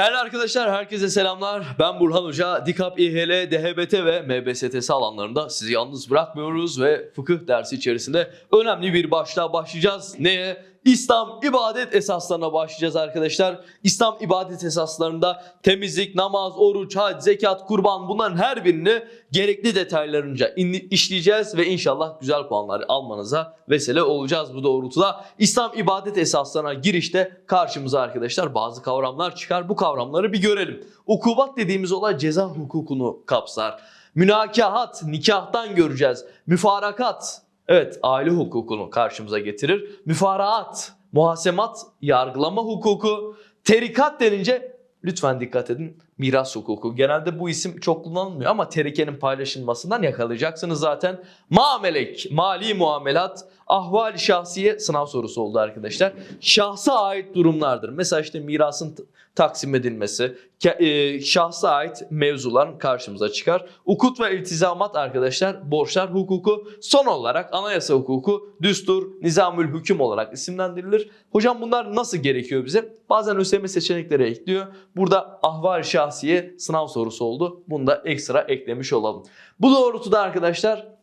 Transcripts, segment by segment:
Değerli arkadaşlar herkese selamlar. Ben Burhan Hoca. DİKAP, İHL, DHBT ve MBSTS alanlarında sizi yalnız bırakmıyoruz ve fıkıh dersi içerisinde önemli bir başlığa başlayacağız. Neye? İslam ibadet esaslarına başlayacağız arkadaşlar. İslam ibadet esaslarında temizlik, namaz, oruç, hac, zekat, kurban bunların her birini gerekli detaylarınca işleyeceğiz ve inşallah güzel puanlar almanıza vesile olacağız bu doğrultuda. İslam ibadet esaslarına girişte karşımıza arkadaşlar bazı kavramlar çıkar. Bu kavramları bir görelim. Ukubat dediğimiz olay ceza hukukunu kapsar. Münakahat, nikahtan göreceğiz. Müfarakat, evet aile hukukunu karşımıza getirir. Müfaraat, muhasemat, yargılama hukuku. Terikat denince lütfen dikkat edin miras hukuku. Genelde bu isim çok kullanılmıyor ama terikenin paylaşılmasından yakalayacaksınız zaten. Mamelek, mali muamelat, ahval şahsiye sınav sorusu oldu arkadaşlar. Şahsa ait durumlardır. Mesela işte mirasın taksim edilmesi, e, şahsa ait mevzular karşımıza çıkar. Ukut ve iltizamat arkadaşlar borçlar hukuku. Son olarak anayasa hukuku, düstur, nizamül hüküm olarak isimlendirilir. Hocam bunlar nasıl gerekiyor bize? Bazen ÖSYM seçenekleri ekliyor. Burada ahval şahsiye sınav sorusu oldu. Bunu da ekstra eklemiş olalım. Bu doğrultuda arkadaşlar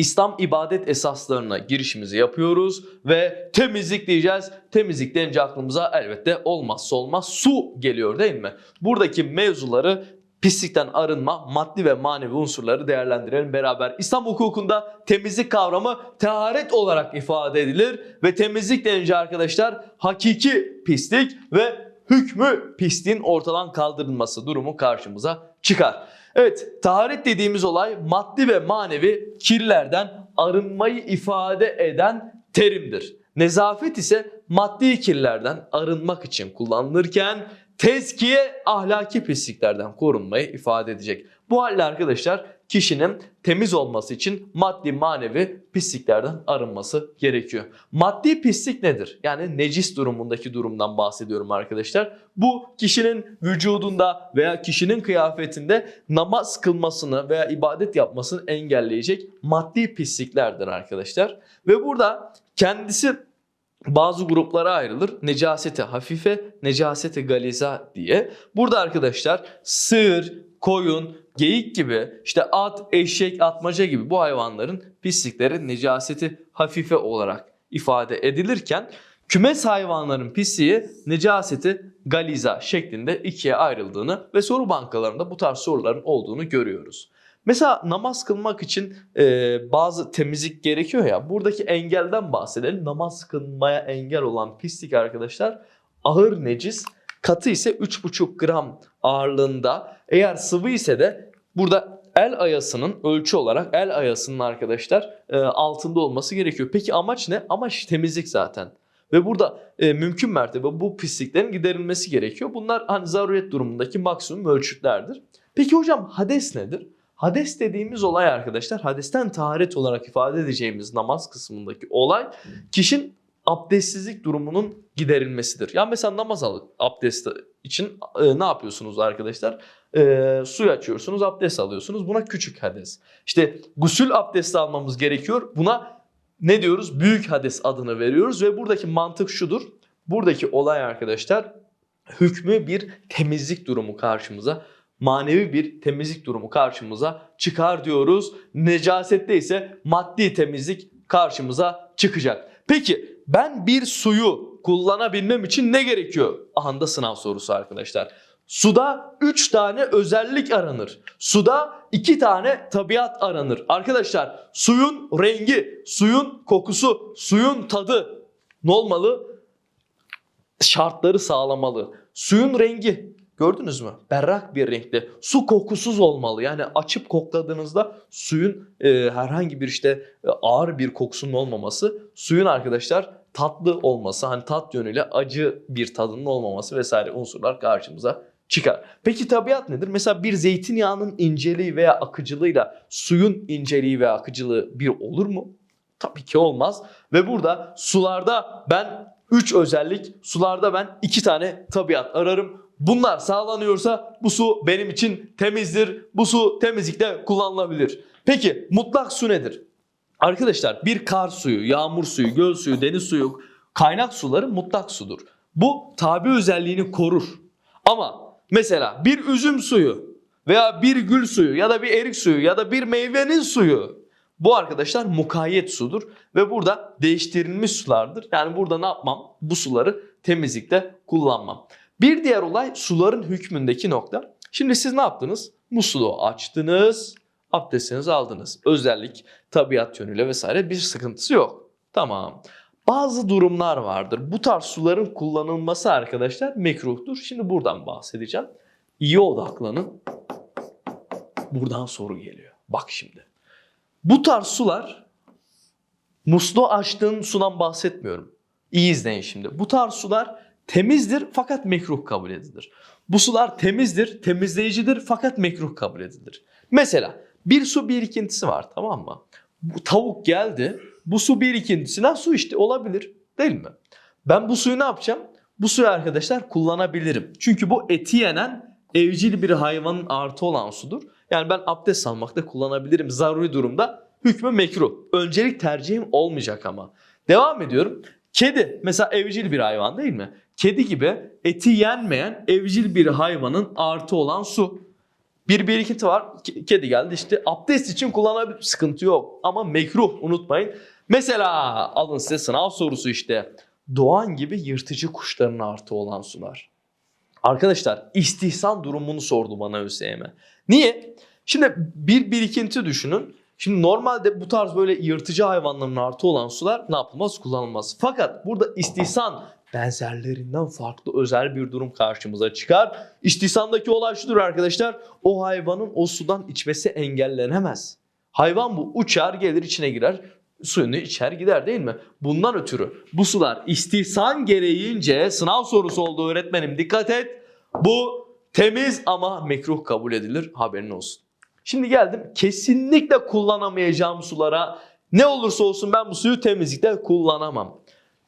İslam ibadet esaslarına girişimizi yapıyoruz ve temizlik diyeceğiz. Temizlik denince aklımıza elbette olmazsa olmaz su geliyor değil mi? Buradaki mevzuları pislikten arınma, maddi ve manevi unsurları değerlendirelim beraber. İslam hukukunda temizlik kavramı teharet olarak ifade edilir ve temizlik denince arkadaşlar hakiki pislik ve hükmü pisliğin ortadan kaldırılması durumu karşımıza çıkar. Evet, taharet dediğimiz olay maddi ve manevi kirlerden arınmayı ifade eden terimdir. Nezafet ise maddi kirlerden arınmak için kullanılırken tezkiye ahlaki pisliklerden korunmayı ifade edecek. Bu halde arkadaşlar kişinin temiz olması için maddi manevi pisliklerden arınması gerekiyor. Maddi pislik nedir? Yani necis durumundaki durumdan bahsediyorum arkadaşlar. Bu kişinin vücudunda veya kişinin kıyafetinde namaz kılmasını veya ibadet yapmasını engelleyecek maddi pisliklerdir arkadaşlar. Ve burada kendisi bazı gruplara ayrılır. Necaseti hafife, necaseti galiza diye. Burada arkadaşlar sığır, koyun, geyik gibi işte at, eşek, atmaca gibi bu hayvanların pislikleri necaseti hafife olarak ifade edilirken kümes hayvanların pisliği necaseti galiza şeklinde ikiye ayrıldığını ve soru bankalarında bu tarz soruların olduğunu görüyoruz. Mesela namaz kılmak için e, bazı temizlik gerekiyor ya buradaki engelden bahsedelim. Namaz kılmaya engel olan pislik arkadaşlar ağır necis katı ise 3,5 gram ağırlığında eğer sıvı ise de burada el ayasının ölçü olarak el ayasının arkadaşlar e, altında olması gerekiyor. Peki amaç ne? Amaç temizlik zaten. Ve burada e, mümkün mertebe bu pisliklerin giderilmesi gerekiyor. Bunlar hani zaruriyet durumundaki maksimum ölçütlerdir. Peki hocam hades nedir? Hades dediğimiz olay arkadaşlar hadesten taharet olarak ifade edeceğimiz namaz kısmındaki olay kişinin abdestsizlik durumunun giderilmesidir. Yani mesela namaz abdest için e, ne yapıyorsunuz arkadaşlar? E, suyu açıyorsunuz, abdest alıyorsunuz. Buna küçük hades. İşte gusül abdesti almamız gerekiyor. Buna ne diyoruz? Büyük hades adını veriyoruz ve buradaki mantık şudur. Buradaki olay arkadaşlar hükmü bir temizlik durumu karşımıza manevi bir temizlik durumu karşımıza çıkar diyoruz. Necasette ise maddi temizlik karşımıza çıkacak. Peki ben bir suyu kullanabilmem için ne gerekiyor? Ahanda sınav sorusu arkadaşlar. Suda 3 tane özellik aranır. Suda 2 tane tabiat aranır. Arkadaşlar suyun rengi, suyun kokusu, suyun tadı ne olmalı? Şartları sağlamalı. Suyun rengi gördünüz mü? Berrak bir renkte. Su kokusuz olmalı. Yani açıp kokladığınızda suyun e, herhangi bir işte e, ağır bir kokusunun olmaması. Suyun arkadaşlar tatlı olması, hani tat yönüyle acı bir tadının olmaması vesaire unsurlar karşımıza çıkar. Peki tabiat nedir? Mesela bir zeytinyağının inceliği veya akıcılığıyla suyun inceliği veya akıcılığı bir olur mu? Tabii ki olmaz. Ve burada sularda ben 3 özellik, sularda ben 2 tane tabiat ararım. Bunlar sağlanıyorsa bu su benim için temizdir. Bu su temizlikte kullanılabilir. Peki mutlak su nedir? Arkadaşlar bir kar suyu, yağmur suyu, göl suyu, deniz suyu, kaynak suları mutlak sudur. Bu tabi özelliğini korur. Ama Mesela bir üzüm suyu veya bir gül suyu ya da bir erik suyu ya da bir meyvenin suyu. Bu arkadaşlar mukayyet sudur ve burada değiştirilmiş sulardır. Yani burada ne yapmam? Bu suları temizlikte kullanmam. Bir diğer olay suların hükmündeki nokta. Şimdi siz ne yaptınız? Musluğu açtınız, abdestinizi aldınız. Özellik, tabiat yönüyle vesaire bir sıkıntısı yok. Tamam. Bazı durumlar vardır. Bu tarz suların kullanılması arkadaşlar mekruhtur. Şimdi buradan bahsedeceğim. İyi odaklanın. Buradan soru geliyor. Bak şimdi. Bu tarz sular musluğu açtığın sudan bahsetmiyorum. İyi izleyin şimdi. Bu tarz sular temizdir fakat mekruh kabul edilir. Bu sular temizdir, temizleyicidir fakat mekruh kabul edilir. Mesela bir su birikintisi var tamam mı? Bu tavuk geldi. Bu su birikintisinden su içti olabilir değil mi? Ben bu suyu ne yapacağım? Bu suyu arkadaşlar kullanabilirim. Çünkü bu eti yenen evcil bir hayvanın artı olan sudur. Yani ben abdest almakta kullanabilirim zaruri durumda. Hükmü mekruh. Öncelik tercihim olmayacak ama. Devam ediyorum. Kedi mesela evcil bir hayvan değil mi? Kedi gibi eti yenmeyen evcil bir hayvanın artı olan su. Bir birikinti var. Ke- Kedi geldi işte abdest için kullanabilir. Sıkıntı yok. Ama mekruh unutmayın. Mesela alın size sınav sorusu işte. Doğan gibi yırtıcı kuşların artı olan sular. Arkadaşlar istihsan durumunu sordu bana ÖSYM. Niye? Şimdi bir birikinti düşünün. Şimdi normalde bu tarz böyle yırtıcı hayvanların artı olan sular ne yapılmaz? Kullanılmaz. Fakat burada istihsan benzerlerinden farklı özel bir durum karşımıza çıkar. İstihsandaki olay şudur arkadaşlar. O hayvanın o sudan içmesi engellenemez. Hayvan bu uçar gelir içine girer suyunu içer gider değil mi? Bundan ötürü bu sular istihsan gereğince sınav sorusu oldu öğretmenim dikkat et. Bu temiz ama mekruh kabul edilir haberin olsun. Şimdi geldim kesinlikle kullanamayacağım sulara ne olursa olsun ben bu suyu temizlikte kullanamam.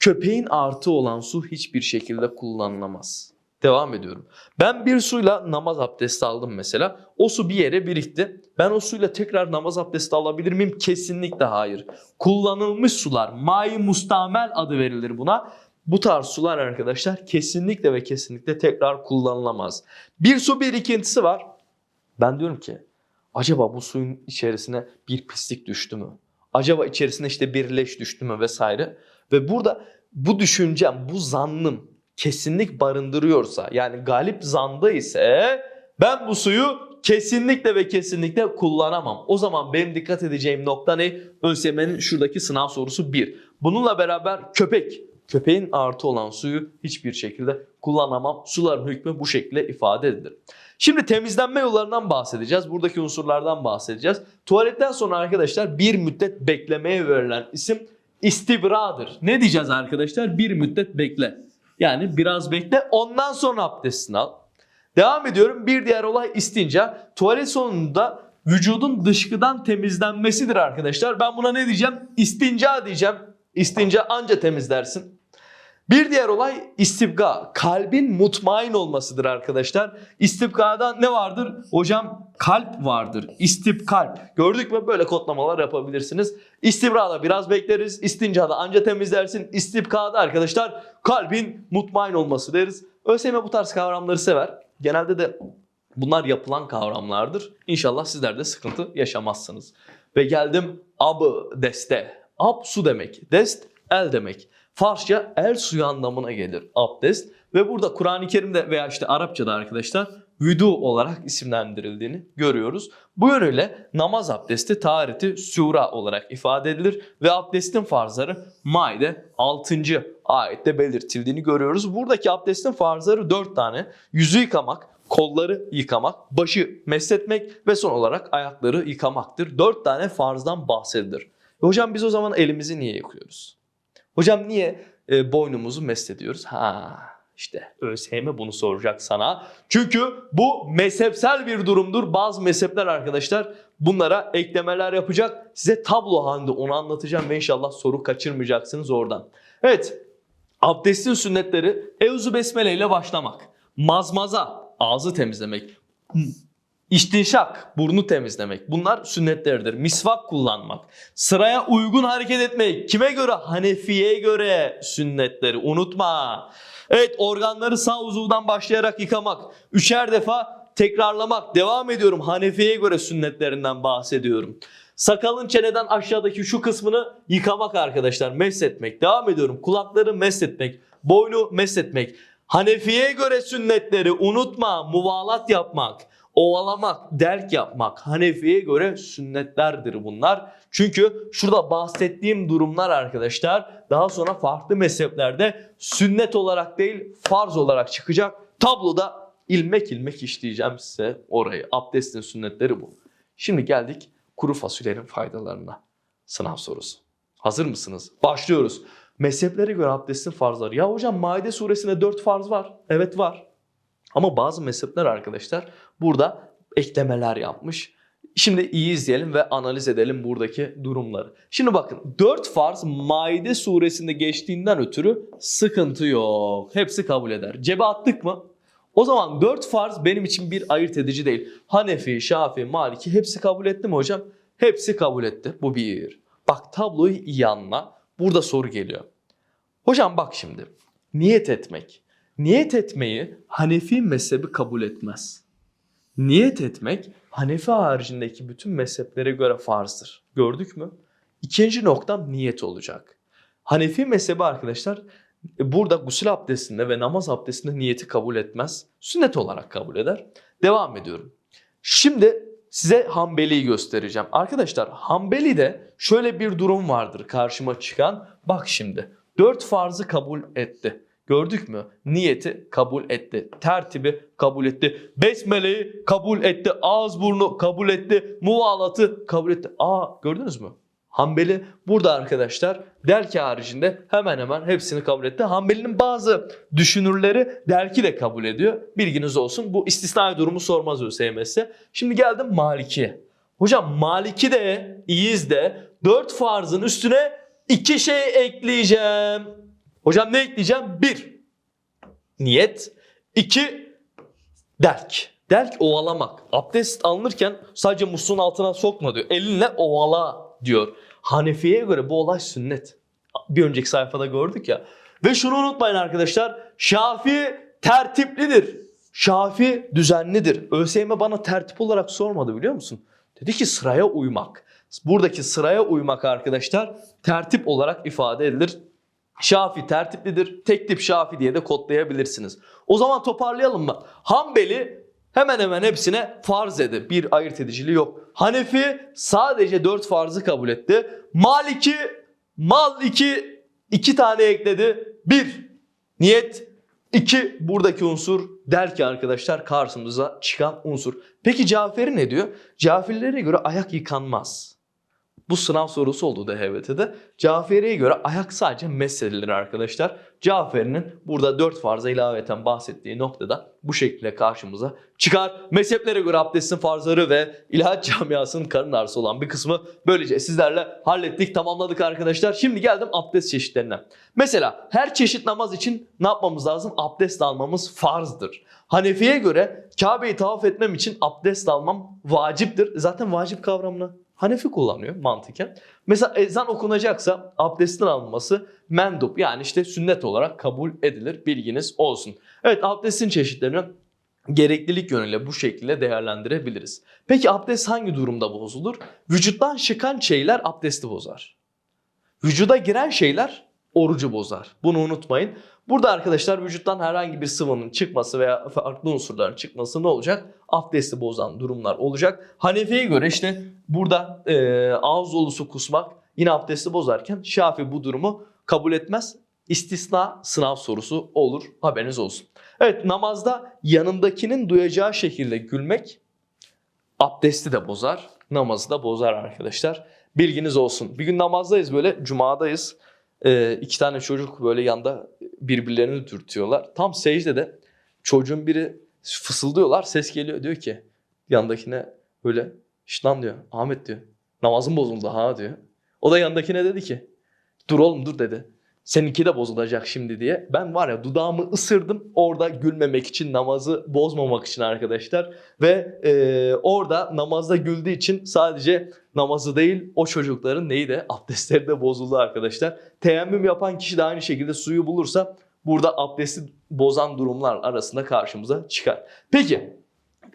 Köpeğin artı olan su hiçbir şekilde kullanılamaz. Devam ediyorum. Ben bir suyla namaz abdesti aldım mesela. O su bir yere birikti. Ben o suyla tekrar namaz abdesti alabilir miyim? Kesinlikle hayır. Kullanılmış sular, mai mustamel adı verilir buna. Bu tarz sular arkadaşlar kesinlikle ve kesinlikle tekrar kullanılamaz. Bir su birikintisi var. Ben diyorum ki acaba bu suyun içerisine bir pislik düştü mü? Acaba içerisine işte bir leş düştü mü vesaire? Ve burada bu düşüncem, bu zannım kesinlik barındırıyorsa yani galip zanda ise ben bu suyu kesinlikle ve kesinlikle kullanamam. O zaman benim dikkat edeceğim nokta ne? ÖSYM'nin şuradaki sınav sorusu 1. Bununla beraber köpek. Köpeğin artı olan suyu hiçbir şekilde kullanamam. Suların hükmü bu şekilde ifade edilir. Şimdi temizlenme yollarından bahsedeceğiz. Buradaki unsurlardan bahsedeceğiz. Tuvaletten sonra arkadaşlar bir müddet beklemeye verilen isim istibradır. Ne diyeceğiz arkadaşlar? Bir müddet bekle. Yani biraz bekle ondan sonra abdestini al. Devam ediyorum. Bir diğer olay istinca. Tuvalet sonunda vücudun dışkıdan temizlenmesidir arkadaşlar. Ben buna ne diyeceğim? İstinca diyeceğim. İstinca anca temizlersin. Bir diğer olay istibga. Kalbin mutmain olmasıdır arkadaşlar. İstibgada ne vardır? Hocam kalp vardır. İstibkalp. Gördük mü? Böyle kodlamalar yapabilirsiniz. İstibrada biraz bekleriz. İstincada anca temizlersin. İstibkada arkadaşlar kalbin mutmain olması deriz. ÖSYM bu tarz kavramları sever. Genelde de bunlar yapılan kavramlardır. İnşallah sizler de sıkıntı yaşamazsınız. Ve geldim abı deste. Ab su demek. Dest el demek. Farsça el suyu anlamına gelir abdest. Ve burada Kur'an-ı Kerim'de veya işte Arapçada arkadaşlar vüdu olarak isimlendirildiğini görüyoruz. Bu yönüyle namaz abdesti tahareti sura olarak ifade edilir ve abdestin farzları Maide 6. ayette belirtildiğini görüyoruz. Buradaki abdestin farzları 4 tane. Yüzü yıkamak, kolları yıkamak, başı mesletmek ve son olarak ayakları yıkamaktır. 4 tane farzdan bahsedilir. Hocam biz o zaman elimizi niye yıkıyoruz? Hocam niye e, boynumuzu meslediyoruz? Ha işte ÖSYM bunu soracak sana. Çünkü bu mezhepsel bir durumdur. Bazı mezhepler arkadaşlar bunlara eklemeler yapacak. Size tablo halinde onu anlatacağım ve inşallah soru kaçırmayacaksınız oradan. Evet abdestin sünnetleri Evzu Besmele ile başlamak. Mazmaza ağzı temizlemek. İstinşak, burnu temizlemek. Bunlar sünnetlerdir. Misvak kullanmak. Sıraya uygun hareket etmek. Kime göre? Hanefi'ye göre sünnetleri. Unutma. Evet organları sağ uzuvdan başlayarak yıkamak. Üçer defa tekrarlamak. Devam ediyorum. Hanefi'ye göre sünnetlerinden bahsediyorum. Sakalın çeneden aşağıdaki şu kısmını yıkamak arkadaşlar. Mesletmek. Devam ediyorum. Kulakları mesletmek. Boynu mesletmek. Hanefi'ye göre sünnetleri unutma. Muvalat yapmak. Ovalamak, delk yapmak Hanefi'ye göre sünnetlerdir bunlar. Çünkü şurada bahsettiğim durumlar arkadaşlar daha sonra farklı mezheplerde sünnet olarak değil farz olarak çıkacak. Tabloda ilmek ilmek işleyeceğim size orayı. Abdestin sünnetleri bu. Şimdi geldik kuru fasulyenin faydalarına. Sınav sorusu. Hazır mısınız? Başlıyoruz. Mezheplere göre abdestin farzları. Ya hocam Maide suresinde 4 farz var. Evet var. Ama bazı mezhepler arkadaşlar burada eklemeler yapmış. Şimdi iyi izleyelim ve analiz edelim buradaki durumları. Şimdi bakın 4 farz Maide suresinde geçtiğinden ötürü sıkıntı yok. Hepsi kabul eder. Cebe attık mı? O zaman 4 farz benim için bir ayırt edici değil. Hanefi, Şafii, Maliki hepsi kabul etti mi hocam? Hepsi kabul etti. Bu bir. Bak tabloyu iyi anla. Burada soru geliyor. Hocam bak şimdi. Niyet etmek. Niyet etmeyi Hanefi mezhebi kabul etmez. Niyet etmek Hanefi haricindeki bütün mezheplere göre farzdır. Gördük mü? İkinci noktam niyet olacak. Hanefi mezhebi arkadaşlar e, burada gusül abdestinde ve namaz abdestinde niyeti kabul etmez. Sünnet olarak kabul eder. Devam ediyorum. Şimdi size Hanbeli'yi göstereceğim. Arkadaşlar Hanbeli'de şöyle bir durum vardır karşıma çıkan. Bak şimdi dört farzı kabul etti. Gördük mü? Niyeti kabul etti. Tertibi kabul etti. Besmele'yi kabul etti. Ağız burnu kabul etti. Muvalatı kabul etti. Aa gördünüz mü? Hanbeli burada arkadaşlar Delki haricinde hemen hemen hepsini kabul etti. Hanbeli'nin bazı düşünürleri Delki de kabul ediyor. Bilginiz olsun. Bu istisnai durumu sormaz ÖSYM'si. Şimdi geldim Maliki'ye. Hocam Maliki de İyiz de 4 farzın üstüne iki şey ekleyeceğim. Hocam ne ekleyeceğim? Bir, niyet. iki delk. Delk ovalamak. Abdest alınırken sadece musluğun altına sokma diyor. Elinle ovala diyor. Hanefi'ye göre bu olay sünnet. Bir önceki sayfada gördük ya. Ve şunu unutmayın arkadaşlar. Şafi tertiplidir. Şafi düzenlidir. ÖSYM bana tertip olarak sormadı biliyor musun? Dedi ki sıraya uymak. Buradaki sıraya uymak arkadaşlar tertip olarak ifade edilir. Şafi tertiplidir. Tek tip Şafi diye de kodlayabilirsiniz. O zaman toparlayalım mı? Hanbeli hemen hemen hepsine farz dedi. Bir ayırt ediciliği yok. Hanefi sadece dört farzı kabul etti. Maliki, Maliki iki tane ekledi. Bir, niyet. İki, buradaki unsur der ki arkadaşlar karşımıza çıkan unsur. Peki Caferi ne diyor? Caferilere göre ayak yıkanmaz. Bu sınav sorusu oldu DHBT'de. Caferi'ye göre ayak sadece meseledir arkadaşlar. Caferi'nin burada dört farza ilaveten bahsettiği noktada bu şekilde karşımıza çıkar. Mezheplere göre abdestin farzları ve ilahiyat camiasının karın ağrısı olan bir kısmı böylece sizlerle hallettik, tamamladık arkadaşlar. Şimdi geldim abdest çeşitlerine. Mesela her çeşit namaz için ne yapmamız lazım? Abdest almamız farzdır. Hanefi'ye göre Kabe'yi tavaf etmem için abdest almam vaciptir. Zaten vacip kavramını Hanefi kullanıyor mantıken. Mesela ezan okunacaksa abdestin alınması mendup yani işte sünnet olarak kabul edilir bilginiz olsun. Evet abdestin çeşitlerini gereklilik yönüyle bu şekilde değerlendirebiliriz. Peki abdest hangi durumda bozulur? Vücuttan çıkan şeyler abdesti bozar. Vücuda giren şeyler orucu bozar. Bunu unutmayın. Burada arkadaşlar vücuttan herhangi bir sıvının çıkması veya farklı unsurların çıkması ne olacak? Abdesti bozan durumlar olacak. Hanefi'ye göre işte burada e, ağız dolusu kusmak yine abdesti bozarken Şafi bu durumu kabul etmez. İstisna sınav sorusu olur. Haberiniz olsun. Evet namazda yanındakinin duyacağı şekilde gülmek abdesti de bozar, namazı da bozar arkadaşlar. Bilginiz olsun. Bir gün namazdayız böyle, cumadayız. Ee, iki tane çocuk böyle yanda birbirlerini dürtüyorlar. Tam secdede çocuğun biri fısıldıyorlar, ses geliyor. Diyor ki yandakine böyle, şşt lan diyor, Ahmet diyor, namazın bozuldu ha diyor. O da yandakine dedi ki, dur oğlum dur dedi. Seninki de bozulacak şimdi diye. Ben var ya dudağımı ısırdım orada gülmemek için namazı bozmamak için arkadaşlar. Ve e, orada namazda güldüğü için sadece namazı değil o çocukların neyi de abdestleri de bozuldu arkadaşlar. Teyemmüm yapan kişi de aynı şekilde suyu bulursa burada abdesti bozan durumlar arasında karşımıza çıkar. Peki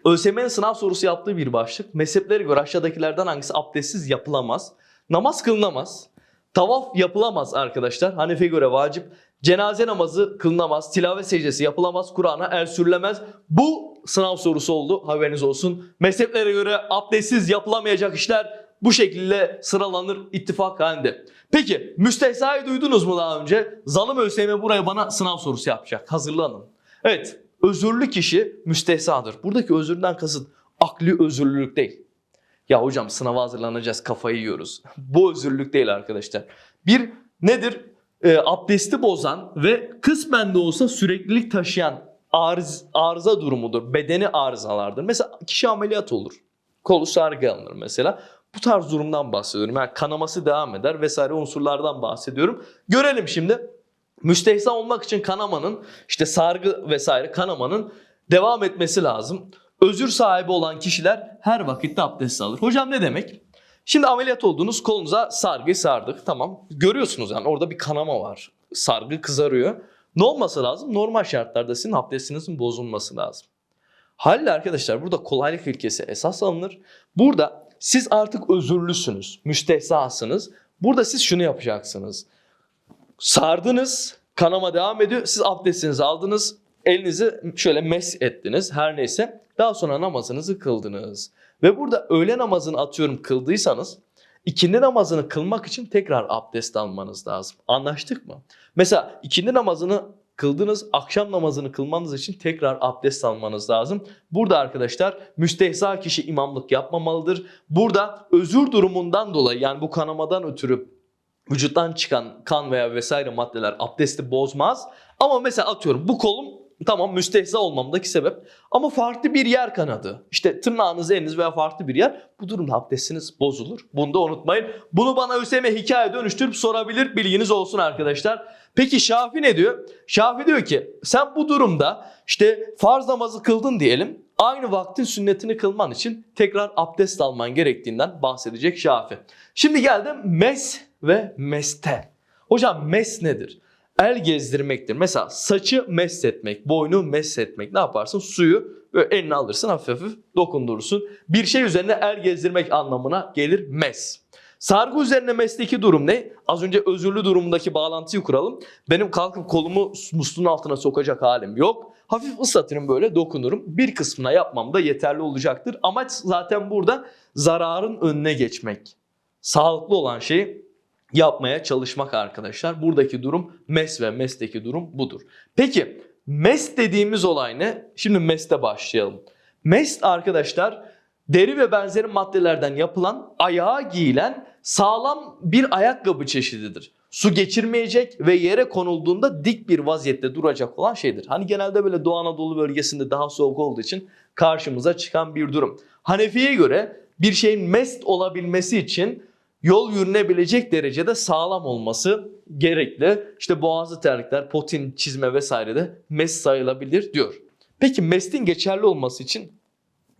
ÖSYM'nin sınav sorusu yaptığı bir başlık. Mezheplere göre aşağıdakilerden hangisi abdestsiz yapılamaz? Namaz kılınamaz. Tavaf yapılamaz arkadaşlar. Hanefi'ye göre vacip. Cenaze namazı kılınamaz. Tilavet secdesi yapılamaz. Kur'an'a el sürülemez. Bu sınav sorusu oldu. Haberiniz olsun. Mezheplere göre abdestsiz yapılamayacak işler bu şekilde sıralanır ittifak halinde. Peki müstehzayı duydunuz mu daha önce? Zalim ÖSYM buraya bana sınav sorusu yapacak. Hazırlanın. Evet özürlü kişi müstehzadır. Buradaki özürden kasıt akli özürlülük değil. Ya hocam sınava hazırlanacağız kafayı yiyoruz. Bu özürlülük değil arkadaşlar. Bir nedir? E, abdesti bozan ve kısmen de olsa süreklilik taşıyan arız, arıza durumudur. Bedeni arızalardır. Mesela kişi ameliyat olur. Kolu sargı alınır mesela. Bu tarz durumdan bahsediyorum. Yani kanaması devam eder vesaire unsurlardan bahsediyorum. Görelim şimdi. Müstehza olmak için kanamanın işte sargı vesaire kanamanın devam etmesi lazım. Özür sahibi olan kişiler her vakitte abdest alır. Hocam ne demek? Şimdi ameliyat oldunuz kolunuza sargı sardık tamam. Görüyorsunuz yani orada bir kanama var. Sargı kızarıyor. Ne olması lazım? Normal şartlarda sizin abdestinizin bozulması lazım. Halil arkadaşlar burada kolaylık ilkesi esas alınır. Burada siz artık özürlüsünüz, müstehzasınız. Burada siz şunu yapacaksınız. Sardınız, kanama devam ediyor. Siz abdestinizi aldınız, elinizi şöyle mes ettiniz her neyse. Daha sonra namazınızı kıldınız. Ve burada öğle namazını atıyorum kıldıysanız ikindi namazını kılmak için tekrar abdest almanız lazım. Anlaştık mı? Mesela ikindi namazını kıldınız, akşam namazını kılmanız için tekrar abdest almanız lazım. Burada arkadaşlar müstehza kişi imamlık yapmamalıdır. Burada özür durumundan dolayı yani bu kanamadan ötürü vücuttan çıkan kan veya vesaire maddeler abdesti bozmaz. Ama mesela atıyorum bu kolum tamam müstehza olmamdaki sebep ama farklı bir yer kanadı. İşte tırnağınız, eliniz veya farklı bir yer. Bu durumda abdestiniz bozulur. Bunu da unutmayın. Bunu bana ÖSYM hikaye dönüştürüp sorabilir. Bilginiz olsun arkadaşlar. Peki Şafi ne diyor? Şafi diyor ki sen bu durumda işte farz namazı kıldın diyelim. Aynı vaktin sünnetini kılman için tekrar abdest alman gerektiğinden bahsedecek Şafi. Şimdi geldim mes ve meste. Hocam mes nedir? El gezdirmektir. Mesela saçı mesletmek, boynu mesletmek. Ne yaparsın? Suyu böyle eline alırsın hafif hafif dokundurursun. Bir şey üzerine el gezdirmek anlamına gelir mes. Sargı üzerine mesleki durum ne? Az önce özürlü durumundaki bağlantıyı kuralım. Benim kalkıp kolumu musluğun altına sokacak halim yok. Hafif ıslatırım böyle dokunurum. Bir kısmına yapmam da yeterli olacaktır. Amaç zaten burada zararın önüne geçmek. Sağlıklı olan şeyi yapmaya çalışmak arkadaşlar. Buradaki durum mes ve mesteki durum budur. Peki mes dediğimiz olay ne? Şimdi meste başlayalım. Mest arkadaşlar deri ve benzeri maddelerden yapılan ayağa giyilen sağlam bir ayakkabı çeşididir. Su geçirmeyecek ve yere konulduğunda dik bir vaziyette duracak olan şeydir. Hani genelde böyle Doğu Anadolu bölgesinde daha soğuk olduğu için karşımıza çıkan bir durum. Hanefi'ye göre bir şeyin mest olabilmesi için yol yürünebilecek derecede sağlam olması gerekli. İşte boğazlı terlikler, potin, çizme vesaire de mest sayılabilir diyor. Peki mestin geçerli olması için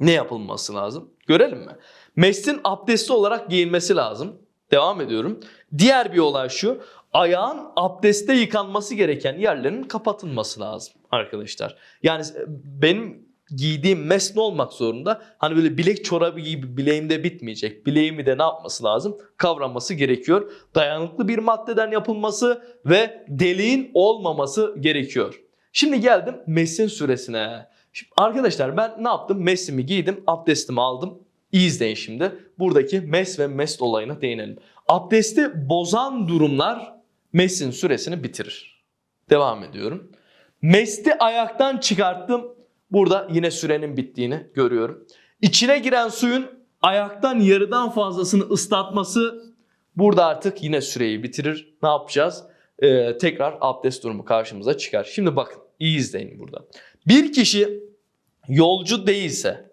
ne yapılması lazım? Görelim mi? Mestin abdestli olarak giyilmesi lazım. Devam ediyorum. Diğer bir olay şu. Ayağın abdestte yıkanması gereken yerlerin kapatılması lazım arkadaşlar. Yani benim giydiğim mes ne olmak zorunda? Hani böyle bilek çorabı gibi bileğimde bitmeyecek. Bileğimi de ne yapması lazım? Kavraması gerekiyor. Dayanıklı bir maddeden yapılması ve deliğin olmaması gerekiyor. Şimdi geldim mesin süresine. Şimdi arkadaşlar ben ne yaptım? Mesimi giydim, abdestimi aldım. İyi izleyin şimdi. Buradaki mes ve mest olayına değinelim. Abdesti bozan durumlar mesin süresini bitirir. Devam ediyorum. Mesti ayaktan çıkarttım. Burada yine sürenin bittiğini görüyorum. İçine giren suyun ayaktan yarıdan fazlasını ıslatması burada artık yine süreyi bitirir. Ne yapacağız? Ee, tekrar abdest durumu karşımıza çıkar. Şimdi bakın iyi izleyin burada. Bir kişi yolcu değilse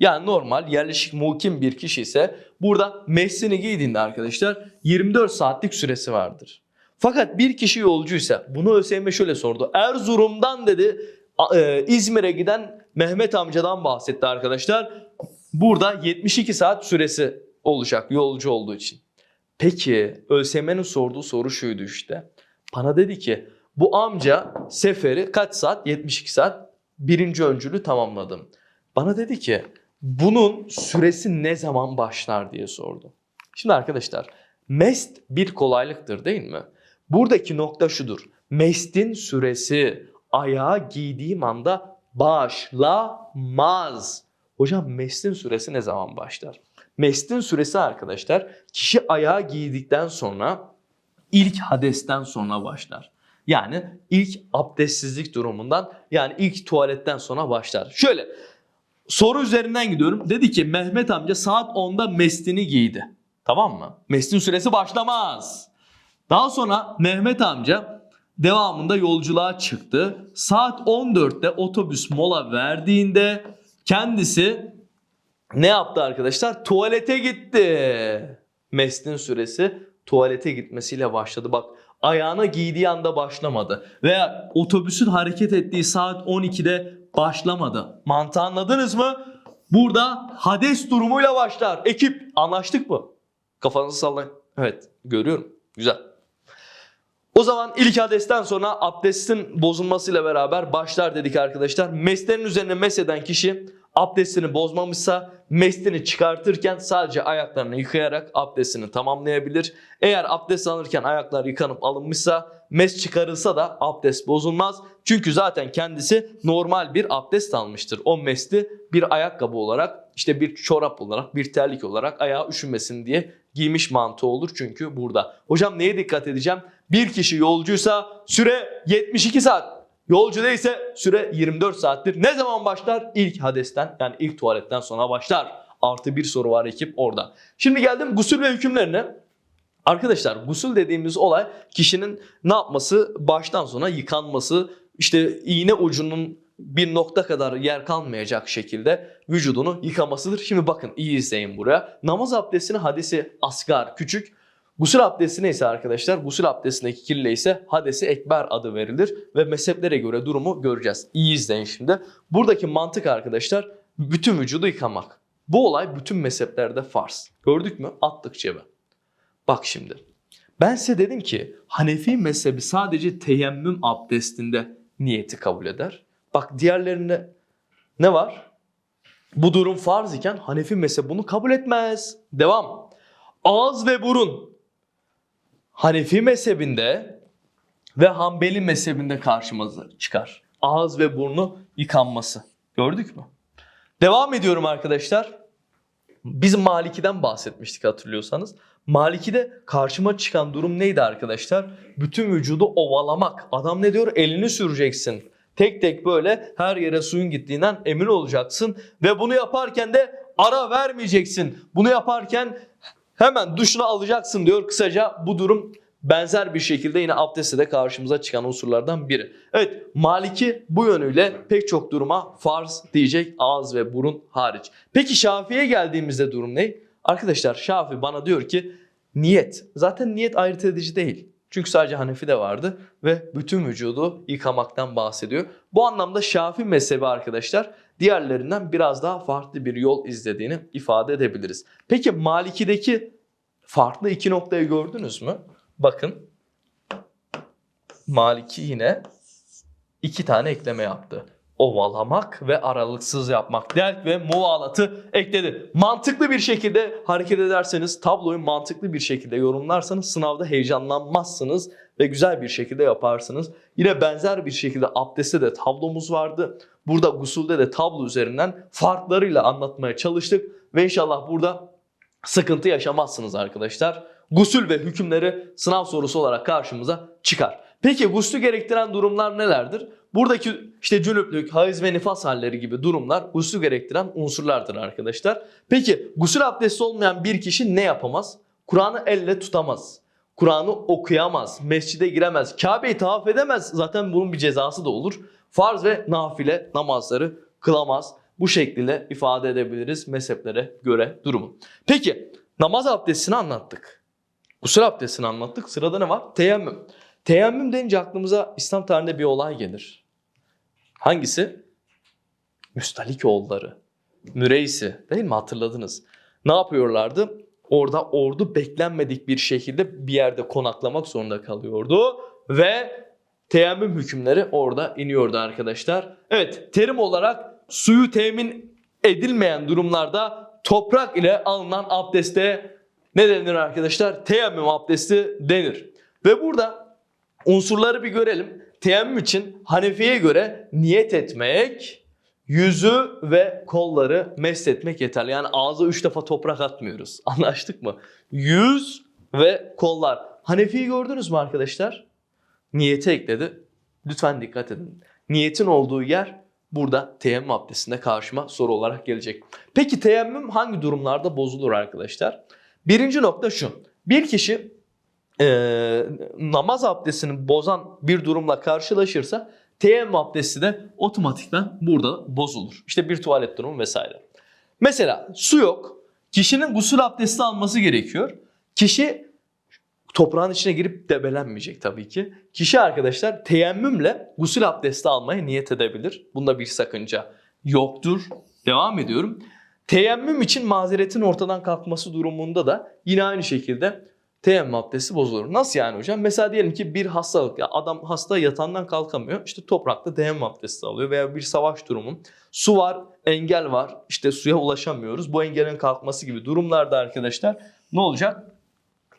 yani normal yerleşik mukim bir kişi ise burada mesleğini giydiğinde arkadaşlar 24 saatlik süresi vardır. Fakat bir kişi yolcuysa bunu ÖSYM şöyle sordu. Erzurum'dan dedi İzmir'e giden Mehmet amcadan bahsetti arkadaşlar. Burada 72 saat süresi olacak yolcu olduğu için. Peki ÖSYM'nin sorduğu soru şuydu işte. Bana dedi ki bu amca seferi kaç saat? 72 saat birinci öncülü tamamladım. Bana dedi ki bunun süresi ne zaman başlar diye sordu. Şimdi arkadaşlar mest bir kolaylıktır değil mi? Buradaki nokta şudur. Mestin süresi ayağa giydiğim anda başlamaz. Hocam mestin süresi ne zaman başlar? Mestin süresi arkadaşlar kişi ayağa giydikten sonra ilk hadesten sonra başlar. Yani ilk abdestsizlik durumundan yani ilk tuvaletten sonra başlar. Şöyle soru üzerinden gidiyorum. Dedi ki Mehmet amca saat 10'da mestini giydi. Tamam mı? Mestin süresi başlamaz. Daha sonra Mehmet amca devamında yolculuğa çıktı. Saat 14'te otobüs mola verdiğinde kendisi ne yaptı arkadaşlar? Tuvalete gitti. Mestin süresi tuvalete gitmesiyle başladı. Bak ayağına giydiği anda başlamadı. Veya otobüsün hareket ettiği saat 12'de başlamadı. Mantığı anladınız mı? Burada hades durumuyla başlar. Ekip anlaştık mı? Kafanızı sallayın. Evet görüyorum. Güzel. O zaman ilk hadesten sonra abdestin bozulmasıyla beraber başlar dedik arkadaşlar. Meslerin üzerine meseden kişi abdestini bozmamışsa meslini çıkartırken sadece ayaklarını yıkayarak abdestini tamamlayabilir. Eğer abdest alırken ayaklar yıkanıp alınmışsa mes çıkarılsa da abdest bozulmaz. Çünkü zaten kendisi normal bir abdest almıştır. O mesli bir ayakkabı olarak işte bir çorap olarak bir terlik olarak ayağı üşümesin diye giymiş mantığı olur çünkü burada. Hocam neye dikkat edeceğim? Bir kişi yolcuysa süre 72 saat. Yolcu değilse süre 24 saattir. Ne zaman başlar? İlk hadesten yani ilk tuvaletten sonra başlar. Artı bir soru var ekip orada. Şimdi geldim gusül ve hükümlerine. Arkadaşlar gusül dediğimiz olay kişinin ne yapması? Baştan sona yıkanması, işte iğne ucunun bir nokta kadar yer kalmayacak şekilde vücudunu yıkamasıdır. Şimdi bakın iyi izleyin buraya. Namaz abdestinin hadisi asgar küçük. Gusül abdestine ise arkadaşlar gusül abdestindeki kirle ise hadesi ekber adı verilir ve mezheplere göre durumu göreceğiz. İyi izleyin şimdi. Buradaki mantık arkadaşlar bütün vücudu yıkamak. Bu olay bütün mezheplerde farz. Gördük mü? Attık cebe. Bak şimdi. Ben size dedim ki Hanefi mezhebi sadece teyemmüm abdestinde niyeti kabul eder. Bak diğerlerinde ne var? Bu durum farz iken Hanefi mezhebi bunu kabul etmez. Devam. Ağız ve burun. Hanefi mezhebinde ve Hanbeli mezhebinde karşımıza çıkar. Ağız ve burnu yıkanması. Gördük mü? Devam ediyorum arkadaşlar. Biz Maliki'den bahsetmiştik hatırlıyorsanız. Maliki'de karşıma çıkan durum neydi arkadaşlar? Bütün vücudu ovalamak. Adam ne diyor? Elini süreceksin. Tek tek böyle her yere suyun gittiğinden emin olacaksın. Ve bunu yaparken de ara vermeyeceksin. Bunu yaparken hemen duşunu alacaksın diyor. Kısaca bu durum benzer bir şekilde yine abdestte de karşımıza çıkan unsurlardan biri. Evet Maliki bu yönüyle pek çok duruma farz diyecek ağız ve burun hariç. Peki Şafii'ye geldiğimizde durum ne? Arkadaşlar Şafii bana diyor ki niyet. Zaten niyet ayırt edici değil. Çünkü sadece Hanefi de vardı ve bütün vücudu yıkamaktan bahsediyor. Bu anlamda Şafii mezhebi arkadaşlar diğerlerinden biraz daha farklı bir yol izlediğini ifade edebiliriz. Peki Maliki'deki farklı iki noktayı gördünüz mü? Bakın Maliki yine iki tane ekleme yaptı. Ovalamak ve aralıksız yapmak. Delk ve muvalatı ekledi. Mantıklı bir şekilde hareket ederseniz, tabloyu mantıklı bir şekilde yorumlarsanız sınavda heyecanlanmazsınız ve güzel bir şekilde yaparsınız. Yine benzer bir şekilde abdestte de tablomuz vardı. Burada gusulde de tablo üzerinden farklarıyla anlatmaya çalıştık ve inşallah burada sıkıntı yaşamazsınız arkadaşlar. Gusül ve hükümleri sınav sorusu olarak karşımıza çıkar. Peki guslü gerektiren durumlar nelerdir? Buradaki işte cünüplük, haiz ve nifas halleri gibi durumlar guslü gerektiren unsurlardır arkadaşlar. Peki gusül abdesti olmayan bir kişi ne yapamaz? Kur'an'ı elle tutamaz. Kur'an'ı okuyamaz, mescide giremez, Kabe'yi tavaf edemez. Zaten bunun bir cezası da olur. Farz ve nafile namazları kılamaz. Bu şekilde ifade edebiliriz mezheplere göre durumu. Peki namaz abdestini anlattık. Gusül abdestini anlattık. Sırada ne var? Teyemmüm. Teyemmüm deyince aklımıza İslam tarihinde bir olay gelir. Hangisi? Müstalikoğulları. Müreysi değil mi hatırladınız? Ne yapıyorlardı? Orada ordu beklenmedik bir şekilde bir yerde konaklamak zorunda kalıyordu ve teyemmüm hükümleri orada iniyordu arkadaşlar. Evet terim olarak suyu temin edilmeyen durumlarda toprak ile alınan abdeste ne denir arkadaşlar? Teyemmüm abdesti denir. Ve burada unsurları bir görelim. Teyemmüm için Hanefi'ye göre niyet etmek, yüzü ve kolları mesletmek yeterli. Yani ağza üç defa toprak atmıyoruz. Anlaştık mı? Yüz ve kollar. Hanefi'yi gördünüz mü arkadaşlar? Niyeti ekledi. Lütfen dikkat edin. Niyetin olduğu yer burada teyemmüm abdestinde karşıma soru olarak gelecek. Peki teyemmüm hangi durumlarda bozulur arkadaşlar? Birinci nokta şu. Bir kişi eee, namaz abdestini bozan bir durumla karşılaşırsa teyemmüm abdesti de otomatikman burada bozulur. İşte bir tuvalet durumu vesaire. Mesela su yok. Kişinin gusül abdesti alması gerekiyor. Kişi toprağın içine girip debelenmeyecek tabii ki. Kişi arkadaşlar teyemmümle gusül abdesti almaya niyet edebilir. Bunda bir sakınca yoktur. Devam ediyorum. Teyemmüm için mazeretin ortadan kalkması durumunda da yine aynı şekilde teyemmüm abdesti bozulur. Nasıl yani hocam? Mesela diyelim ki bir hastalık, ya adam hasta yatağından kalkamıyor. İşte toprakta teyemmüm abdesti alıyor veya bir savaş durumu. Su var, engel var. İşte suya ulaşamıyoruz. Bu engelin kalkması gibi durumlarda arkadaşlar ne olacak?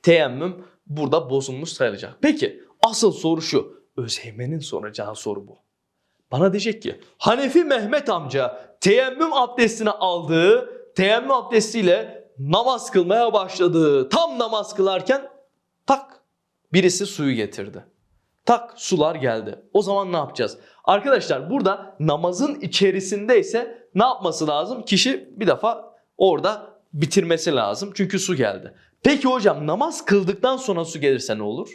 Teyemmüm burada bozulmuş sayılacak. Peki asıl soru şu. Özeymen'in soracağı soru bu. Bana diyecek ki Hanefi Mehmet amca teyemmüm abdestini aldığı teyemmüm abdestiyle namaz kılmaya başladı. Tam namaz kılarken tak birisi suyu getirdi. Tak sular geldi. O zaman ne yapacağız? Arkadaşlar burada namazın içerisindeyse ne yapması lazım? Kişi bir defa orada bitirmesi lazım. Çünkü su geldi. Peki hocam namaz kıldıktan sonra su gelirse ne olur?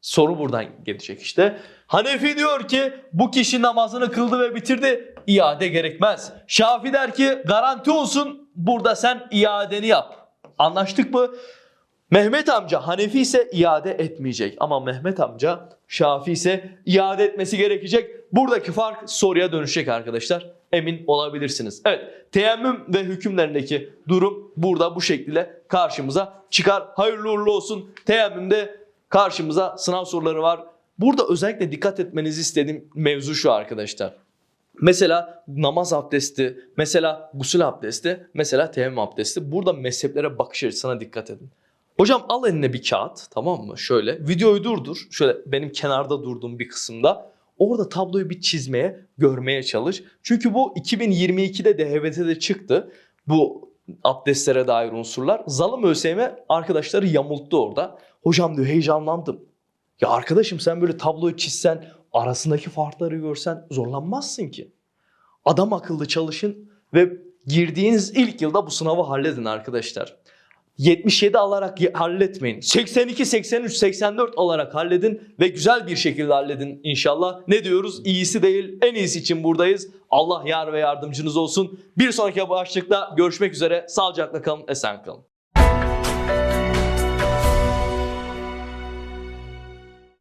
Soru buradan gelecek işte. Hanefi diyor ki bu kişi namazını kıldı ve bitirdi. İade gerekmez. Şafi der ki garanti olsun burada sen iadeni yap. Anlaştık mı? Mehmet amca Hanefi ise iade etmeyecek. Ama Mehmet amca Şafi ise iade etmesi gerekecek. Buradaki fark soruya dönüşecek arkadaşlar. Emin olabilirsiniz. Evet teyemmüm ve hükümlerindeki durum burada bu şekilde karşımıza çıkar. Hayırlı uğurlu olsun. Teyemmümde karşımıza sınav soruları var. Burada özellikle dikkat etmenizi istediğim mevzu şu arkadaşlar. Mesela namaz abdesti, mesela gusül abdesti, mesela teyemmüm abdesti. Burada mezheplere bakış açısına dikkat edin. Hocam al eline bir kağıt tamam mı? Şöyle videoyu durdur. Şöyle benim kenarda durduğum bir kısımda. Orada tabloyu bir çizmeye, görmeye çalış. Çünkü bu 2022'de DHBT'de çıktı. Bu abdestlere dair unsurlar. Zalım ÖSYM arkadaşları yamulttu orada. Hocam diyor heyecanlandım. Ya arkadaşım sen böyle tabloyu çizsen, arasındaki farkları görsen zorlanmazsın ki. Adam akıllı çalışın ve girdiğiniz ilk yılda bu sınavı halledin arkadaşlar. 77 alarak halletmeyin. 82, 83, 84 alarak halledin ve güzel bir şekilde halledin inşallah. Ne diyoruz? İyisi değil, en iyisi için buradayız. Allah yar ve yardımcınız olsun. Bir sonraki başlıkta görüşmek üzere. Sağlıcakla kalın, esen kalın.